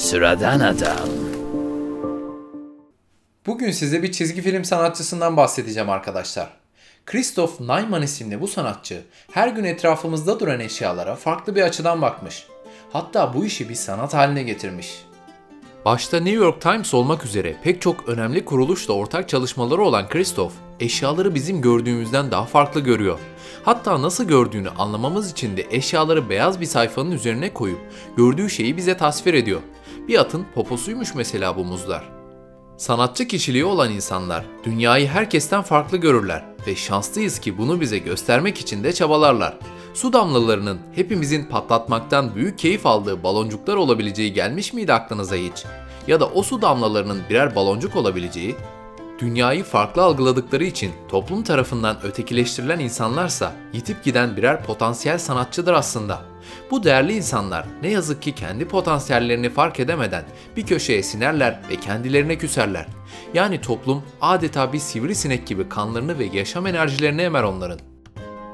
Sıradan Adam Bugün size bir çizgi film sanatçısından bahsedeceğim arkadaşlar. Christoph Neumann isimli bu sanatçı her gün etrafımızda duran eşyalara farklı bir açıdan bakmış. Hatta bu işi bir sanat haline getirmiş. Başta New York Times olmak üzere pek çok önemli kuruluşla ortak çalışmaları olan Christoph, eşyaları bizim gördüğümüzden daha farklı görüyor. Hatta nasıl gördüğünü anlamamız için de eşyaları beyaz bir sayfanın üzerine koyup gördüğü şeyi bize tasvir ediyor. Bir atın poposuymuş mesela bu muzlar. Sanatçı kişiliği olan insanlar dünyayı herkesten farklı görürler ve şanslıyız ki bunu bize göstermek için de çabalarlar. Su damlalarının hepimizin patlatmaktan büyük keyif aldığı baloncuklar olabileceği gelmiş miydi aklınıza hiç? Ya da o su damlalarının birer baloncuk olabileceği? Dünyayı farklı algıladıkları için toplum tarafından ötekileştirilen insanlarsa yitip giden birer potansiyel sanatçıdır aslında. Bu değerli insanlar ne yazık ki kendi potansiyellerini fark edemeden bir köşeye sinerler ve kendilerine küserler. Yani toplum adeta bir sivrisinek gibi kanlarını ve yaşam enerjilerini emer onların.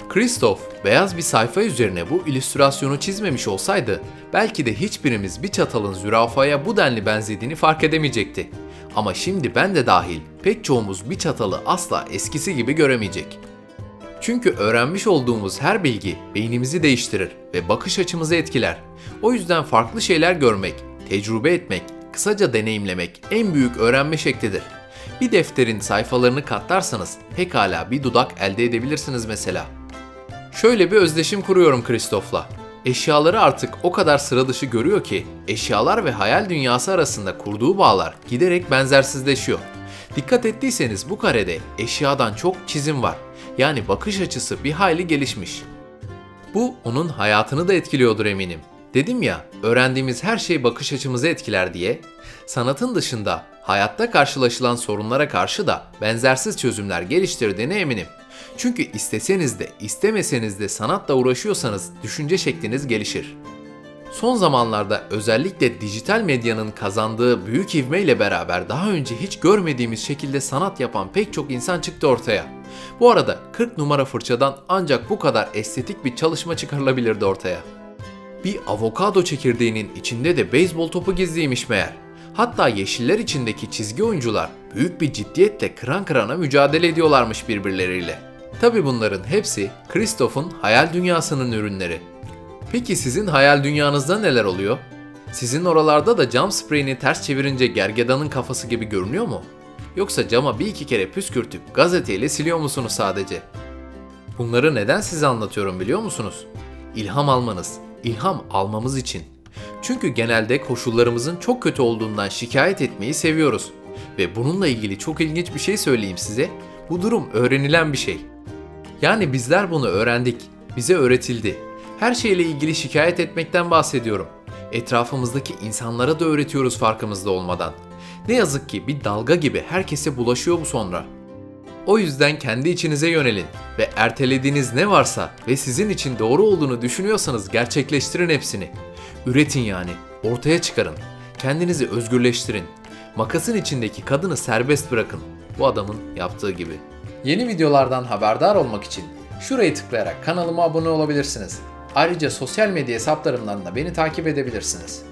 Christoph beyaz bir sayfa üzerine bu illüstrasyonu çizmemiş olsaydı belki de hiçbirimiz bir çatalın zürafaya bu denli benzediğini fark edemeyecekti. Ama şimdi ben de dahil pek çoğumuz bir çatalı asla eskisi gibi göremeyecek. Çünkü öğrenmiş olduğumuz her bilgi beynimizi değiştirir ve bakış açımızı etkiler. O yüzden farklı şeyler görmek, tecrübe etmek, kısaca deneyimlemek en büyük öğrenme şeklidir. Bir defterin sayfalarını katlarsanız pekala bir dudak elde edebilirsiniz mesela. Şöyle bir özdeşim kuruyorum Kristoff'la. Eşyaları artık o kadar sıra dışı görüyor ki eşyalar ve hayal dünyası arasında kurduğu bağlar giderek benzersizleşiyor. Dikkat ettiyseniz bu karede eşyadan çok çizim var. Yani bakış açısı bir hayli gelişmiş. Bu onun hayatını da etkiliyordur eminim. Dedim ya, öğrendiğimiz her şey bakış açımızı etkiler diye. Sanatın dışında hayatta karşılaşılan sorunlara karşı da benzersiz çözümler geliştirdiğine eminim. Çünkü isteseniz de istemeseniz de sanatla uğraşıyorsanız düşünce şekliniz gelişir. Son zamanlarda özellikle dijital medyanın kazandığı büyük ivmeyle beraber daha önce hiç görmediğimiz şekilde sanat yapan pek çok insan çıktı ortaya. Bu arada 40 numara fırçadan ancak bu kadar estetik bir çalışma çıkarılabilirdi ortaya. Bir avokado çekirdeğinin içinde de beyzbol topu gizliymiş meğer. Hatta yeşiller içindeki çizgi oyuncular büyük bir ciddiyetle kıran kırana mücadele ediyorlarmış birbirleriyle. Tabi bunların hepsi Christoph'un hayal dünyasının ürünleri. Peki sizin hayal dünyanızda neler oluyor? Sizin oralarda da cam spreyini ters çevirince gergedanın kafası gibi görünüyor mu? Yoksa cama bir iki kere püskürtüp gazeteyle siliyor musunuz sadece? Bunları neden size anlatıyorum biliyor musunuz? İlham almanız, ilham almamız için. Çünkü genelde koşullarımızın çok kötü olduğundan şikayet etmeyi seviyoruz. Ve bununla ilgili çok ilginç bir şey söyleyeyim size. Bu durum öğrenilen bir şey. Yani bizler bunu öğrendik, bize öğretildi. Her şeyle ilgili şikayet etmekten bahsediyorum. Etrafımızdaki insanlara da öğretiyoruz farkımızda olmadan. Ne yazık ki bir dalga gibi herkese bulaşıyor bu sonra. O yüzden kendi içinize yönelin ve ertelediğiniz ne varsa ve sizin için doğru olduğunu düşünüyorsanız gerçekleştirin hepsini. Üretin yani, ortaya çıkarın. Kendinizi özgürleştirin. Makasın içindeki kadını serbest bırakın. Bu adamın yaptığı gibi. Yeni videolardan haberdar olmak için şurayı tıklayarak kanalıma abone olabilirsiniz. Ayrıca sosyal medya hesaplarımdan da beni takip edebilirsiniz.